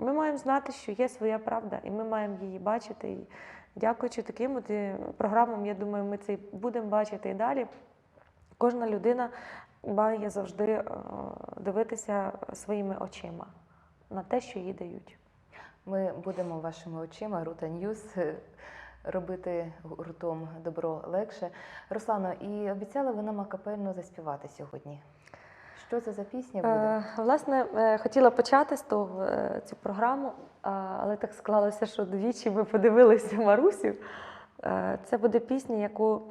Ми маємо знати, що є своя правда, і ми маємо її бачити. І дякуючи таким от, е, програмам, я думаю, ми це будемо бачити і далі. Кожна людина має завжди е, дивитися своїми очима на те, що їй дають. Ми будемо вашими очима, Рута Ньюз, е, робити гуртом добро легше. Руслано, і обіцяли ви нам акапельно заспівати сьогодні. Що це за пісня буде? Е, власне, е, хотіла почати з того е, цю програму, але так склалося, що двічі ми подивилися Марусю. Це буде пісня, яку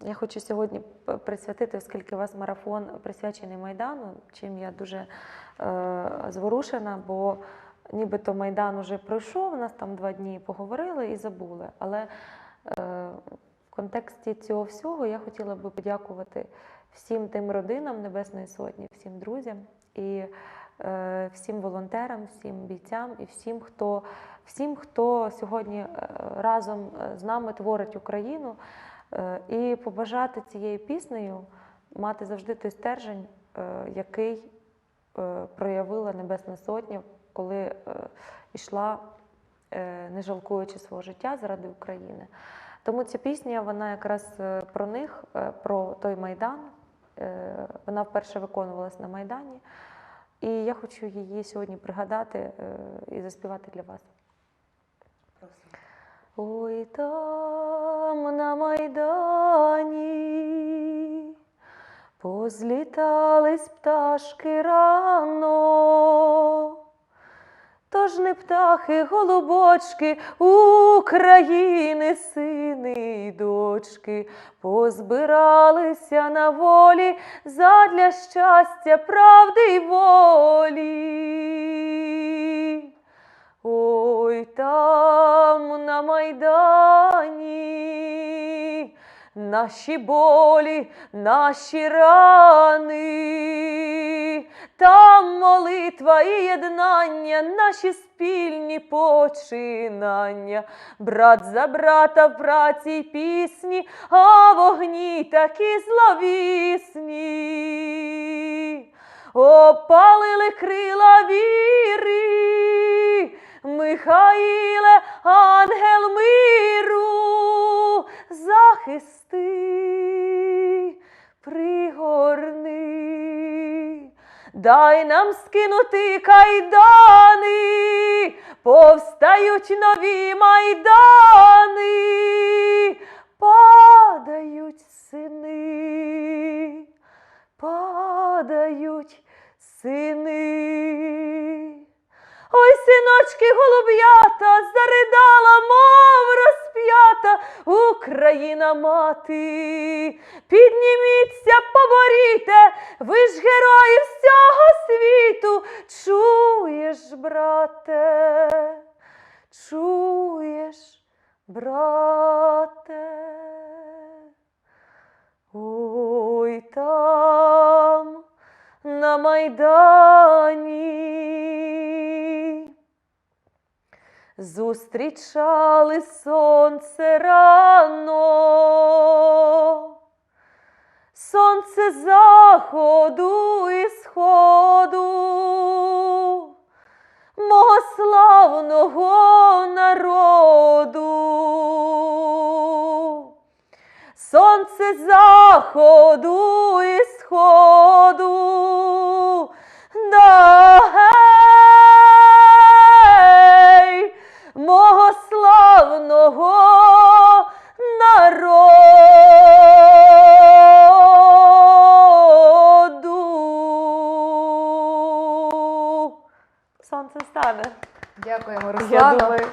я хочу сьогодні присвятити, оскільки у вас марафон присвячений Майдану, чим я дуже зворушена, бо нібито Майдан уже пройшов, нас там два дні поговорили і забули. Але в контексті цього всього я хотіла би подякувати всім тим родинам Небесної Сотні, всім друзям і е, всім волонтерам, всім бійцям і всім, хто, всім, хто сьогодні е, разом е, з нами творить Україну, е, і побажати цією піснею мати завжди той стержень, е, який е, проявила Небесна Сотня, коли е, йшла, е, не жалкуючи свого життя заради України. Тому ця пісня вона якраз про них, про той майдан. Е, Вона вперше виконувалась на Майдані. І я хочу її сьогодні пригадати е, і заспівати для вас. Ой там на Майдані позлітались пташки рано. Тож не птахи, голубочки, України, сини й дочки, позбиралися на волі задля щастя, правди й волі. Ой там наші болі, наші рани, там молитва і єднання, наші спільні починання, брат за брата в праці й пісні, а вогні такі зловісні. Опалили крила віри, Михаїле, дай нам скинути кайдани, повстають нові майдани, падають сини падають сини. Ой, синочки, голуб'ята, заридала, мов розп'ята Україна мати. Підніміться, поборіте, ви ж герої всього світу. Чуєш, брате, чуєш, брате. Ой там на Майдані зустрічали сонце рано, сонце заходу і сходу, мого славного народу. Сонце заходу стане. Дякуємо, думаю,